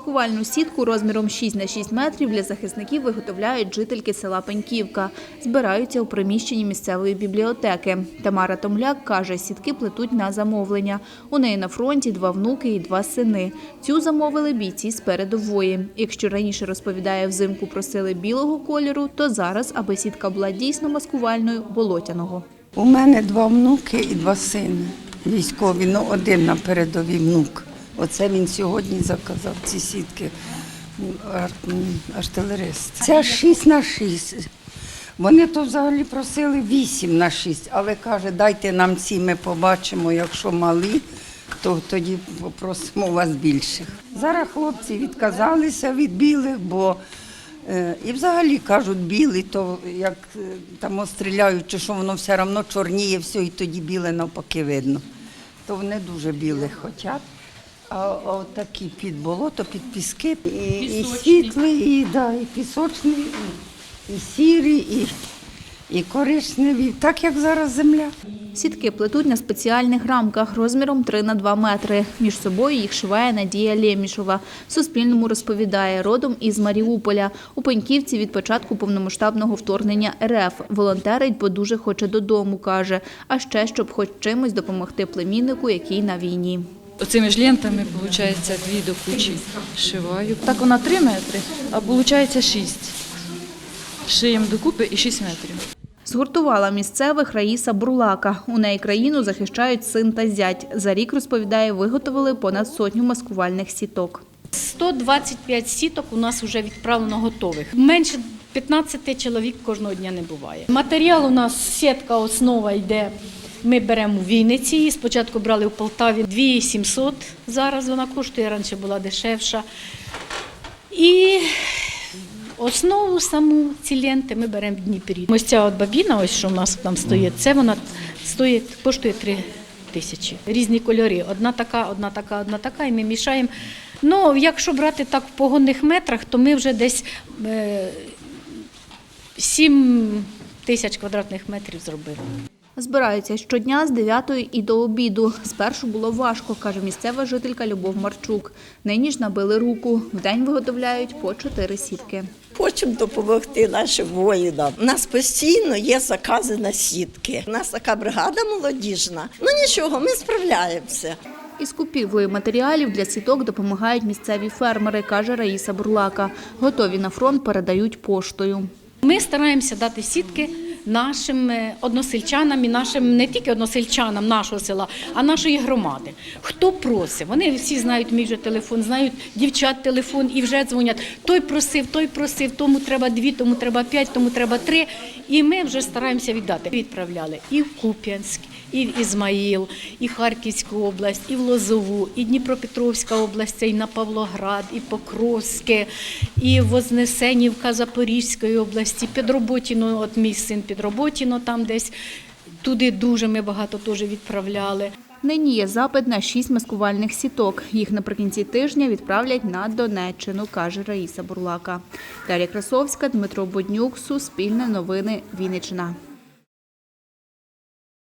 Маскувальну сітку розміром 6 на 6 метрів для захисників виготовляють жительки села Пеньківка. Збираються у приміщенні місцевої бібліотеки. Тамара Томляк каже, сітки плетуть на замовлення. У неї на фронті два внуки і два сини. Цю замовили бійці з передової. Якщо раніше розповідає, взимку просили білого кольору, то зараз, аби сітка була дійсно маскувальною, болотяного. У мене два внуки і два сини. Військові, ну один на передовій внук. Оце він сьогодні заказав ці сітки. Артилерист. Це 6 на 6. Вони то взагалі просили 8 на 6, але каже, дайте нам ці, ми побачимо, якщо малі, то тоді попросимо вас більших. Зараз хлопці відказалися від білих, бо Е, І взагалі кажуть, білий, то як е, там стріляють, чи що воно все одно чорніє, все, і тоді біле навпаки видно. То вони дуже білих хочуть. А от такі під болото, під піски, і, і світлий, і, да, і пісочний, і, і сірий, і, і коричневий, так як зараз земля. Сітки плетуть на спеціальних рамках розміром 3 на 2 метри. Між собою їх шиває Надія Лємішова. Суспільному розповідає, родом із Маріуполя. У Пеньківці від початку повномасштабного вторгнення РФ. Волонтерить, бо дуже хоче додому, каже. А ще, щоб хоч чимось допомогти племіннику, який на війні. Оцими ж лентами, виходить, дві до кучі шиваю. Так вона 3 метри, а виходить 6. Шиємо докупи і 6 метрів. Згуртувала місцевих Раїса Бурлака. У неї країну захищають син та зять. За рік, розповідає, виготовили понад сотню маскувальних сіток. 125 сіток у нас вже відправлено готових. Менше 15 чоловік кожного дня не буває. Матеріал у нас сітка основа йде. Ми беремо у Вінниці. її. Спочатку брали в Полтаві 2700, зараз вона коштує, раніше була дешевша. І основу саму ці ленти ми беремо в Дніпрі. Ось ця от бабіна, ось що в нас там стоїть, це вона стоїть, коштує 3 тисячі. Різні кольори. Одна така, одна така, одна така, і ми мішаємо. Ну, якщо брати так в погонних метрах, то ми вже десь е, 7 тисяч квадратних метрів зробили. Збираються щодня з 9 і до обіду. Спершу було важко, каже місцева жителька Любов Марчук. Нині ж набили руку. Вдень виготовляють по 4 сітки. Хочемо допомогти нашим воїнам. У нас постійно є закази на сітки. У нас така бригада молодіжна. Ну нічого, ми справляємося. Із купівлею матеріалів для сіток допомагають місцеві фермери, каже Раїса Бурлака. Готові на фронт передають поштою. Ми стараємося дати сітки нашим односельчанам і нашим не тільки односельчанам нашого села, а нашої громади. Хто просить? Вони всі знають мій вже телефон, знають дівчат телефон і вже дзвонять. Той просив, той просив, тому треба дві, тому треба п'ять, тому треба три. І ми вже стараємося віддати. Відправляли і в Куп'янськ, і в Ізмаїл, і Харківську область, і в Лозову, і Дніпропетровська область, і на Павлоград, і Покровське, і Вознесенівка Запорізької області, Підроботіно, от мій син Підроботіно там десь. Туди дуже ми багато теж відправляли. Нині є запит на 6 маскувальних сіток. Їх наприкінці тижня відправлять на Донеччину, каже Раїса Бурлака. Дар'я Красовська, Дмитро Боднюк, Суспільне новини, Вінниччина.